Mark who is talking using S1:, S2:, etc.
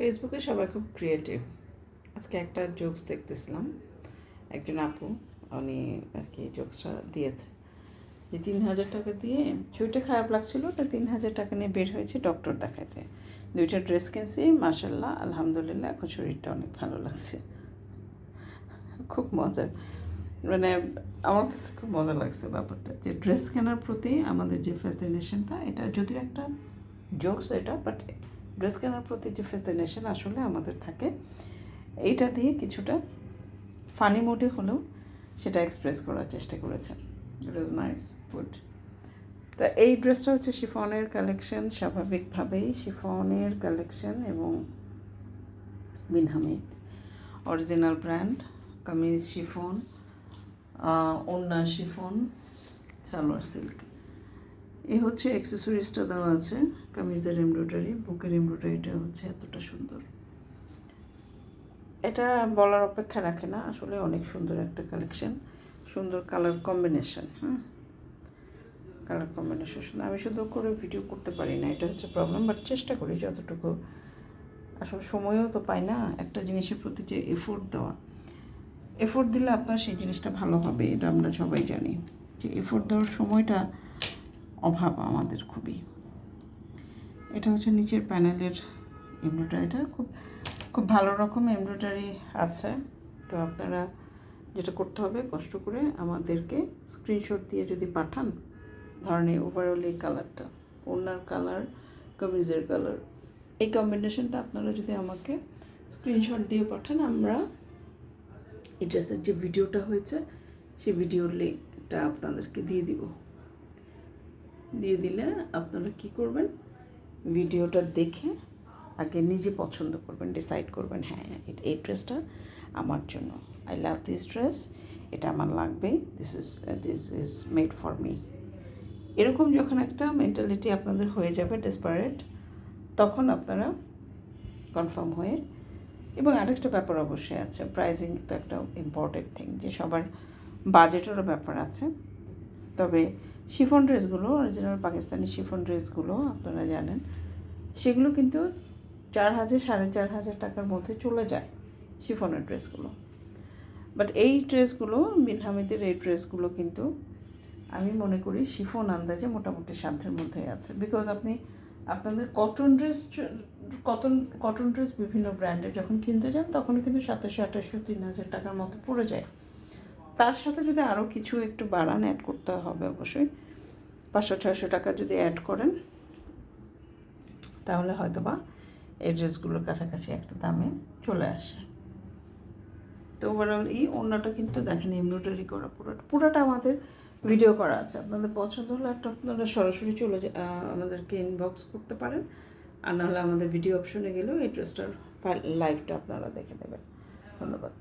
S1: ফেসবুকে সবাই খুব ক্রিয়েটিভ আজকে একটা জোকস দেখতেছিলাম। একজন আপু, উনি আর কি জোকসটা দিয়েছে। যে তিন হাজার টাকা দিয়ে ছবিটা খারাপ লাগছিল, তো তিন হাজার টাকা নিয়ে বের হয়েছে ডক্টর দেখাতে দুইটা ড্রেস কিনছি মার্শাল্লাহ আলহামদুলিল্লাহ, এখন শরীরটা অনেক ভালো লাগছে। খুব মজার। মানে আমার কাছে খুব মজা লাগছে ব্যাপারটা। যে ড্রেস কেনার প্রতি আমাদের যে ফ্যাসিনেশনটা এটা যদিও একটা জোকস এটা বাট ড্রেস কেনার প্রতি যে ফ্যাসিনেশন আসলে আমাদের থাকে, এইটা দিয়ে কিছুটা ফানি মোডে হলেও সেটা এক্সপ্রেস করার চেষ্টা করেছেন। ইট ওয়াজ নাইস গুড তা এই ড্রেসটা হচ্ছে শিফনের কালেকশন স্বাভাবিকভাবেই শিফনের কালেকশন এবং Bin Hamid original brand kameez chiffon ওন্না শিফন, সালোয়ার সিল্ক এই হচ্ছে অ্যাক্সেসরিজটা দেওয়া আছে। কামিজের এমব্রয়ডারি বুকের এমব্রয়ডারিটা হচ্ছে এতটা সুন্দর। এটা বলার অপেক্ষা রাখে না, আসলে অনেক সুন্দর একটা কালেকশন সুন্দর কালার কম্বিনেশন হ্যাঁ কালার কম্বিনেশন সুন্দর আমি শুধু করে ভিডিও করতে পারি না, এটা হচ্ছে প্রবলেম বাট চেষ্টা করি যতটুকু। আসলে সময়ও তো পাই না, একটা জিনিসের প্রতি যে এফোর্ট দেওয়া। এফোর্ট দিলে আপনার সেই জিনিসটা ভালো হবে, এটা আমরা সবাই জানি। যে এফোর্ট দেওয়ার সময়টা অভাব আমাদের খুবই। এটা হচ্ছে নিচের প্যানেলের এমব্রয়ডারিটা খুব খুব ভালো রকম এমব্রয়ডারি আছে। তো আপনারা যেটা করতে হবে, কষ্ট করে আমাদেরকে স্ক্রিনশট দিয়ে যদি পাঠান, ধরেন ওভারঅল এই কালারটা ওনার কালার কামিজের কালার এই কম্বিনেশনটা আপনারা যদি আমাকে স্ক্রিনশট দিয়ে পাঠান, আমরা এই ড্রেসের যে ভিডিওটা হয়েছে, সেই ভিডিওর লিঙ্কটা আপনাদেরকে দিয়ে দিব। দিয়ে দিলে আপনারা কি করবেন? ভিডিওটা দেখে আগে নিজে পছন্দ করবেন ডিসাইড করবেন হ্যাঁ এই ড্রেসটা আমার জন্য। আই লাভ দিস ড্রেস এটা আমার লাগবে this is this is made for me এরকম যখন একটা মেন্টালিটি আপনাদের হয়ে যাবে ডেসপারেট তখন আপনারা কনফার্ম হয়ে, এবং আরেকটা ব্যাপার অবশ্যই আছে প্রাইজিং তো একটা ইম্পর্টেন্ট থিং যে সবার বাজেটেরও ব্যাপার আছে। তবে শিফন ড্রেসগুলো অরিজিনাল পাকিস্তানি শিফন ড্রেসগুলো, আপনারা জানেন, সেগুলো কিন্তু চার হাজার, সাড়ে চার হাজার টাকার মধ্যে চলে যায় শিফনের ড্রেসগুলো। বাট এই ড্রেসগুলো বিন হামিদের এই ড্রেসগুলো কিন্তু আমি মনে করি শিফন আন্দাজে মোটামুটি সাধ্যের মধ্যেই আছে। বিকজ আপনি, আপনাদের cotton dress cotton cotton dress বিভিন্ন ব্র্যান্ডের যখন কিনতে যান তখন কিন্তু সাতাশশো, আঠাশশো, তিন হাজার টাকার মতো পড়ে যায়। তার সাথে যদি আরও কিছু একটু বাড়ান অ্যাড করতে হবে অবশ্যই। পাঁচশো, ছয়শো টাকা যদি অ্যাড করেন, তাহলে হয়তো বা এই ড্রেসগুলোর কাছাকাছি একটা দামে চলে আসে। তো ওভারঅল এই ওড়নাটা কিন্তু দেখেন এমব্রয়ডারি করা পুরোটা পুরোটা আমাদের ভিডিও করা আছে। আপনাদের পছন্দ হলে একটা আপনারা সরাসরি চলে আমাদেরকে ইনবক্স করতে পারেন। আর নাহলে আমাদের ভিডিও অপশনে গেলেও এই ড্রেসটার লাইভটা আপনারা দেখে নেবেন। ধন্যবাদ।